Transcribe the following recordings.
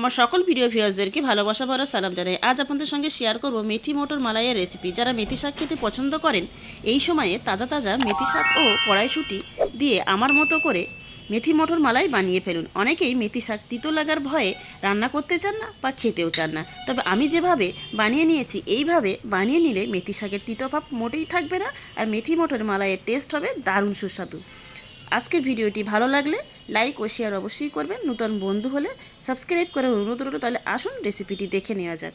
আমার সকল প্রিয় ভিউয়ার্সদেরকে ভালোবাসা ভরা সালাম জানাই। আজ আপনাদের সঙ্গে শেয়ার করব মেথি মটর মালাইয়ের রেসিপি যারা মেথি শাক খেতে পছন্দ করেন, এই সময়ে তাজা তাজা মেথি শাক ও কড়াইশুঁটি দিয়ে আমার মতো করে মেথি মটর মালাই বানিয়ে ফেলুন। অনেকেই মেথি শাক তিতো লাগার ভয়ে রান্না করতে চান না বা খেতেও চান না। তবে আমি যেভাবে বানিয়ে নিয়েছি, এইভাবে বানিয়ে নিলে মেথি শাকের তিতো ভাব মোটেই থাকবে না আর মেথি মটর মালাইয়ের টেস্ট হবে দারুণ সুস্বাদু। আজকের ভিডিওটি ভালো লাগলে লাইক ও শেয়ার অবশ্যই করবেন। নতুন বন্ধু হলে সাবস্ক্রাইব করে অনুরোধ রইল, তাহলে আসুন রেসিপিটি দেখে নেওয়া যাক।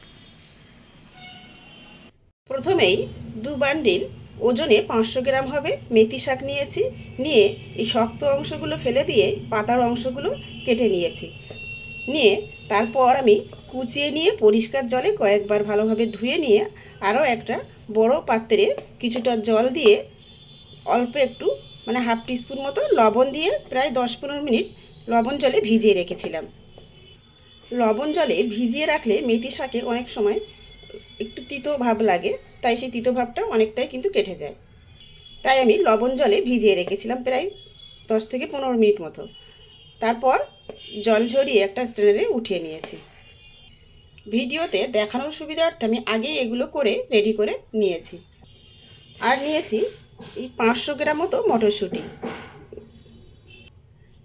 প্রথমেই দু বান্ডিল ওজনে পাঁচশো গ্রাম হবে। মেথি শাক নিয়েছি, নিয়ে এই শক্ত অংশগুলো ফেলে দিয়ে পাতার অংশগুলো কেটে নিয়েছি। নিয়ে তারপর আমি কুচিয়ে নিয়ে পরিষ্কার জলে কয়েকবার ভালোভাবে ধুয়ে নিয়ে আরও একটা বড় পাত্রে কিছুটা জল দিয়ে অল্প একটু মানে হাফ টিস্পুন মতো লবণ দিয়ে প্রায় দশ পনেরো মিনিট লবণ জলে ভিজিয়ে রেখেছিলাম। লবণ জলে ভিজিয়ে রাখলে মেথি শাকে অনেক সময় একটু তিতো ভাব লাগে, তাই সেই তিতো ভাবটা অনেকটাই কিন্তু কেটে যায়। তাই আমি লবণ জলে ভিজিয়ে রেখেছিলাম প্রায় দশ থেকে পনেরো মিনিট মতো। তারপর জল ঝরিয়ে একটা স্ট্যান্ডারে উঠিয়ে নিয়েছি। ভিডিওতে দেখানোর সুবিধার্থে আমি আগেই এগুলো করে রেডি করে নিয়েছি। আর নিয়েছি এই পাঁচশো গ্রাম মতো মটরশুঁটি।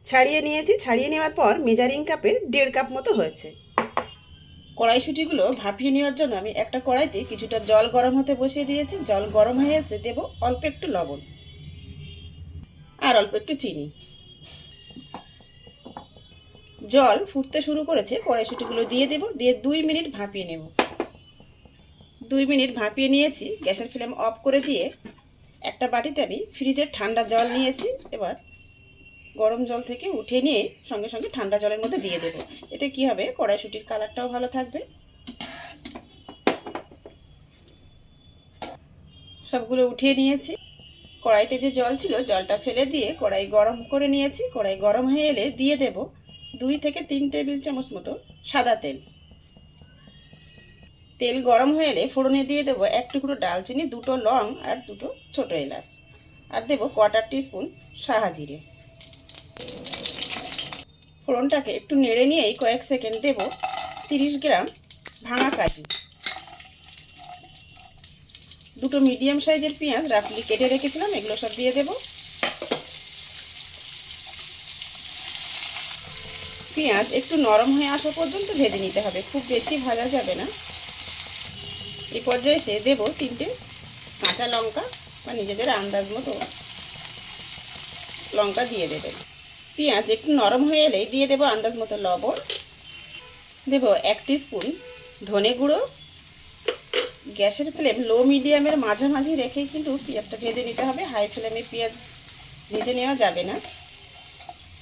ছাড়িয়ে নিয়েছি, ছাড়িয়ে নেওয়ার পর মেজারিং কাপের দেড় কাপ মতো হয়েছে। কড়াইশুঁটিগুলো ভাপিয়ে নেওয়ার জন্য আমি একটা কড়াইতে কিছুটা জল গরম হতে বসিয়ে দিয়েছি। জল গরম হয়ে এসে দেব অল্প একটু লবণ আর অল্প একটু চিনি। জল ফুটতে শুরু করেছে, কড়াইশুঁটিগুলো দিয়ে দেব, দিয়ে দুই মিনিট ভাপিয়ে নেব। দুই মিনিট ভাপিয়ে নিয়েছি, গ্যাসের ফ্লেম অফ করে দিয়ে একটা বাটিতে আমি ফ্রিজের ঠান্ডা জল নিয়েছি, এবার গরম জল থেকে উঠিয়ে নিয়ে সঙ্গে সঙ্গে ঠান্ডা জলের মধ্যে দিয়ে দেবো। এতে কি হবে? কড়াইশুটির কালারটাও ভালো থাকবে। সবগুলো উঠিয়ে নিয়েছি। কড়াইতে যে জল ছিল, জলটা ফেলে দিয়ে কড়াই গরম করে নিয়েছি। কড়াই গরম হয়ে এলে দিয়ে দেব দুই থেকে তিন টেবিল চামচ মতো সাদা তেল। তেল গরম হয়ে এলে ফোড়নে দিয়ে দেবো এক টুকরো ডালচিনি, দুটো লং আর দুটো ছোটো এলাচ। আর দেবো কোয়ার্টার টিস্পুন সাহা জিরে। ফোড়নটাকে একটু নেড়ে নিয়েই কয়েক সেকেন্ড দেব তিরিশ গ্রাম ভাঙা কাজু। দুটো মিডিয়াম সাইজের পেঁয়াজ রাফলি কেটে রেখেছিলাম, এগুলো সব দিয়ে দেব। পেঁয়াজ একটু নরম হয়ে আসা পর্যন্ত ভেজে নিতে হবে, খুব বেশি ভাজা যাবে না। এই পর্যায়ে এসে দেবো তিনটে কাঁচা লঙ্কা বা নিজেদের আন্দাজ মতো। লঙ্কা দিয়ে দেবেন পেঁয়াজ একটু নরম হয়ে এলেই দিয়ে দেবো আন্দাজ মতো লবণ। দেব এক স্পুন ধনে গুঁড়ো। গ্যাসের ফ্লেম লো মিডিয়ামের মাঝামাঝি রেখেই কিন্তু পেঁয়াজটা ভেজে নিতে হবে। হাই ফ্লেমে পেঁয়াজ ভেজে নেওয়া যাবে না।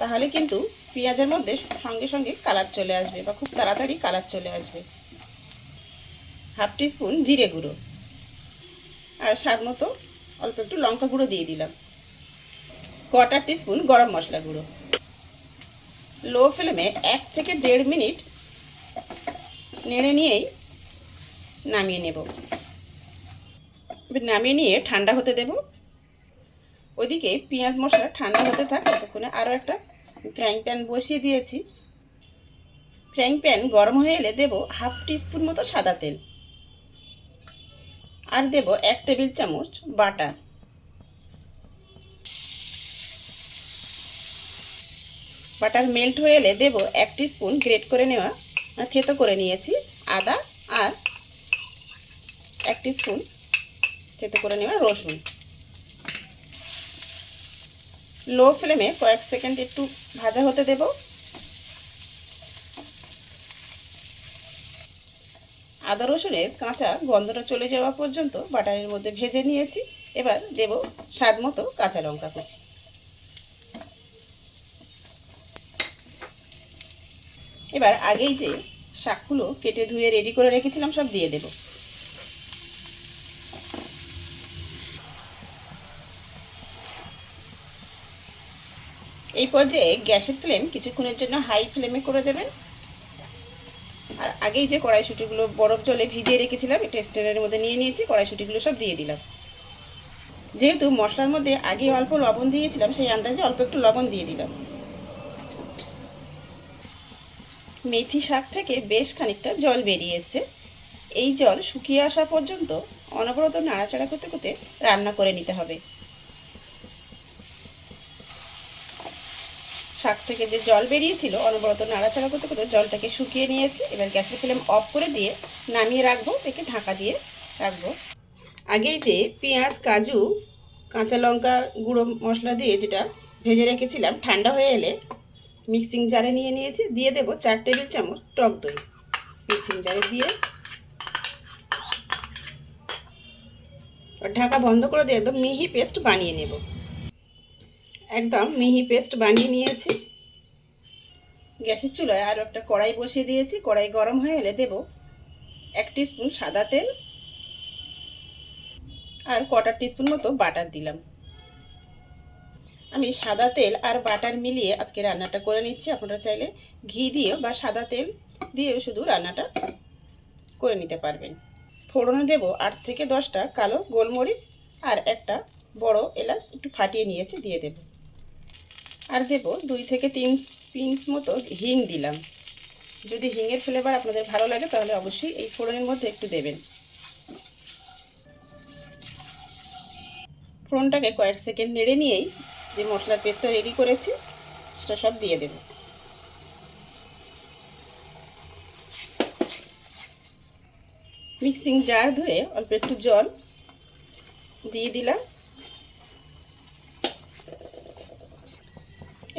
তাহলে কিন্তু পেঁয়াজের মধ্যে সঙ্গে সঙ্গে কালার চলে আসবে বা খুব তাড়াতাড়ি কালার চলে আসবে। হাফ স্পুন জিরে গুঁড়ো। আর স্বাদ মতো অল্প একটু লঙ্কা গুঁড়ো দিয়ে দিলাম। কোয়ার্টার টিস্পুন গরম মশলা গুঁড়ো। লো ফ্লেমে এক থেকে দেড় মিনিট নেড়ে নিয়েই নামিয়ে নেব। নামিয়ে নিয়ে ঠান্ডা হতে দেব। ওইদিকে পেঁয়াজ মশলা ঠান্ডা হতে থাক ততক্ষণে আরও একটা ফ্রাইং প্যান বসিয়ে দিয়েছি। ফ্রাইং প্যান গরম হয়ে এলে দেব হাফ টিস্পুন মতো সাদা তেল। আর দেব এক টেবিল চামচ বাটার। বাটার মেল্ট হয়ে এলে দেব এক স্পুন গ্রেট করে নেওয়া থেতো করে নিয়েছি, আদা আর এক স্পুন থেতো করে নেওয়া রসুন। লো ফ্লেমে কয়েক সেকেন্ড একটু ভাজা হতে দেব। আদা রসুনের কাঁচা গন্ধটা চলে যাওয়া পর্যন্ত বাটারের মধ্যে ভেজে নিয়েছি। এবার দেব স্বাদ মতো কাঁচা লঙ্কা কুচি। এবার আগেই যে শাকগুলো কেটে ধুয়ে রেডি করে রেখেছিলাম, সব দিয়ে দেব। এই পর্যায়ে গ্যাসের ফ্লেম কিছুক্ষণের জন্য হাই ফ্লেমে করে দেবেন। আর আগেই যে কড়াইশুটিগুলো বরফ জলে ভিজিয়ে রেখেছিলাম এটা স্টেনের মধ্যে নিয়ে নিয়েছি, কড়াইশুটিগুলো সব দিয়ে দিলাম। যেহেতু মশলার মধ্যে আগে অল্প লবণ দিয়েছিলাম, সেই আন্দাজে অল্প একটু লবণ দিয়ে দিলাম। মেথি শাক থেকে বেশ খানিকটা জল বেরিয়ে এসছে। এই জল শুকিয়ে আসা পর্যন্ত অনবরত নাড়াচাড়া করতে করতে রান্না করে নিতে হবে। শাক থেকে যে জল বেরিয়েছিল অনবরত নাড়াচাড়া করতে করতে জলটাকে শুকিয়ে নিয়েছি। এবার গ্যাসের ফ্লেম অফ করে দিয়ে নামিয়ে রাখব, একে ঢাকা দিয়ে রাখব। আগেই যে পেঁয়াজ, কাজু, কাঁচা লঙ্কা, গুঁড়ো মশলা দিয়ে যেটা ভেজে রেখেছিলাম, ঠান্ডা হয়ে এলে মিক্সিং জারে নিয়ে নিয়েছি। দিয়ে দেবো চার টেবিল চামচ টক দই। মিক্সিং জারে দিয়ে ঢাকা বন্ধ করে দিয়ে একদম মিহি পেস্ট বানিয়ে নেব। একদম মিহি পেস্ট বানিয়ে নিয়েছি। গ্যাসের চুলায় আরও একটা কড়াই বসিয়ে দিয়েছি। কড়াই গরম হয়ে এলে দেব এক স্পুন সাদা তেল আর কটার টিস্পুন মতো বাটার দিলাম। আমি সাদা তেল আর বাটার মিলিয়ে আজকে রান্নাটা করে নিচ্ছি। আপনারা চাইলে ঘি দিয়েও বা সাদা তেল দিয়েও শুধু রান্নাটা করে নিতে পারবেন। ফোড়নে দেব আট থেকে দশটা কালো গোলমরিচ আর একটা বড় এলাচ একটু ফাটিয়ে নিয়েছি, দিয়ে দেব। আর দেব দুই থেকে তিন পিঞ্চ মতো হিং দিলাম। যদি হিঙের ফ্লেভার আপনাদের ভালো লাগে, তাহলে অবশ্যই এই ফোড়নের মধ্যে একটু দেবেন। ফোড়নটাকে কয়েক সেকেন্ড নেড়ে নিয়েই যে মশলার পেস্টটা রেডি করেছি, সেটা সব দিয়ে দেব। মিক্সিং জার ধুয়ে অল্প একটু জল দিয়ে দিলাম।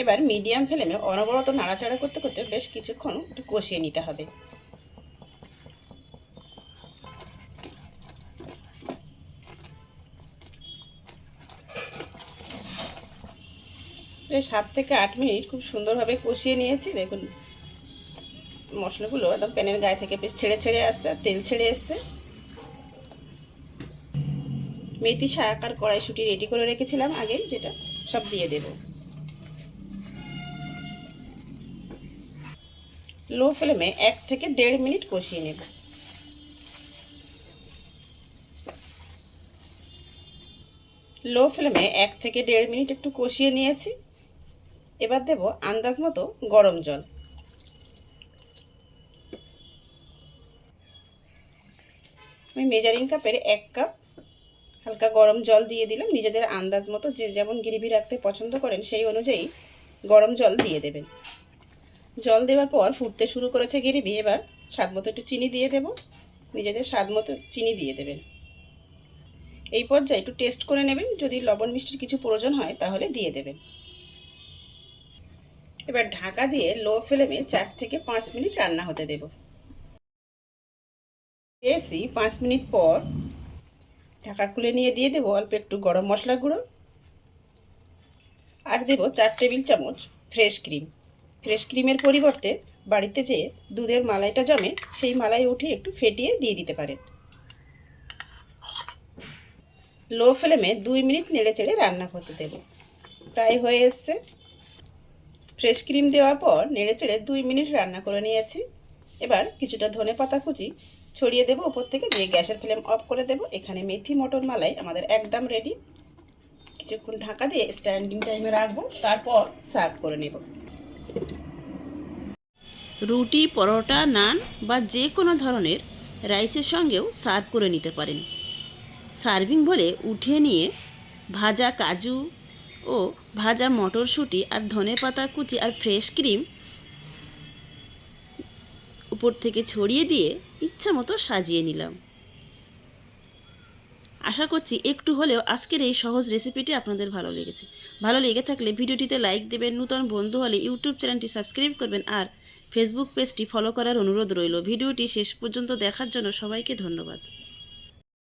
এবার মিডিয়াম ফ্লেমে অনবরত নাড়াচাড়া করতে করতে বেশ কিছুক্ষণ একটু কষিয়ে নিতে হবে। সাত থেকে আট মিনিট খুব সুন্দরভাবে কষিয়ে নিয়েছি। দেখুন, মশলাগুলো একদম প্যানের গায়ে থেকে বেশ ছেড়ে ছেড়ে আসছে তেল ছেড়ে এসছে। মেথি শাক আর কড়াইশুটি রেডি করে রেখেছিলাম আগে, যেটা সব দিয়ে দেব। লো ফ্লেমে এক থেকে দেড় মিনিট কষিয়ে নেব। লো ফ্লেমে এক থেকে দেড় মিনিট একটু কষিয়ে নিয়েছি। এবার দেব আন্দাজ মতো গরম জল। আমি মেজারিং কাপের এক কাপ হালকা গরম জল দিয়ে দিলাম। নিজেদের আন্দাজ মতো যে যেমন গ্রেভি রাখতে পছন্দ করেন সেই অনুযায়ী গরম জল দিয়ে দেবেন। জল দেওয়ার পর ফুটতে শুরু করেছে গ্রেভি এবার স্বাদ মতো একটু চিনি দিয়ে দেব। নিজেদের স্বাদ মতো চিনি দিয়ে দেবেন। এই পর্যায়ে একটু টেস্ট করে নেবেন। যদি লবণ মিষ্টির কিছু প্রয়োজন হয়, তাহলে দিয়ে দেবেন। এবার ঢাকা দিয়ে লো ফ্লেমে চার থেকে পাঁচ মিনিট রান্না হতে দেব। এসি পাঁচ মিনিট পর ঢাকা খুলে নিয়ে দিয়ে দেবো অল্প একটু গরম মশলা গুঁড়ো। আর দেবো চার টেবিল চামচ ফ্রেশ ক্রিম ফ্রেশ ক্রিমের পরিবর্তে বাড়িতে যে দুধের মালাইটা জমে সেই মালাই উঠে একটু ফেটিয়ে দিয়ে দিতে পারেন। লো ফ্লেমে দুই মিনিট নেড়ে চেড়ে রান্না করতে দেব। প্রায় হয়ে এসছে। ফ্রেশ ক্রিম দেওয়ার পর নেড়ে চেড়ে দুই মিনিট রান্না করে নিয়েছি। এবার কিছুটা ধনে পাতা কুচি ছড়িয়ে দেবো, উপর থেকে দিয়ে গ্যাসের ফ্লেম অফ করে দেবো, এখানে মেথি মটর মালাই আমাদের একদম রেডি কিছুক্ষণ ঢাকা দিয়ে স্ট্যান্ডিং টাইমে রাখব, তারপর সার্ভ করে নেব। রুটি, পরোটা, নান বা যে কোনো ধরনের রাইসের সঙ্গেও সার্ভ করে নিতে পারেন। সার্ভিং বলে উঠিয়ে নিয়ে ভাজা কাজু ও ভাজা মটরশুঁটি আর ধনে পাতা কুচি আর ফ্রেশ ক্রিম উপর থেকে ছড়িয়ে দিয়ে ইচ্ছা মতো সাজিয়ে নিলাম। আশা করছি একটু হলেও আজকের এই সহজ রেসিপিটি আপনাদের ভালো লেগেছে। ভালো লেগে থাকলে ভিডিওটিতে লাইক দেবেন, নূতন বন্ধু হলে ইউটিউব চ্যানেলটি সাবস্ক্রাইব করবেন আর ফেসবুক পেজটি ফলো করার অনুরোধ রইল। ভিডিওটি শেষ পর্যন্ত দেখার জন্য সবাইকে ধন্যবাদ।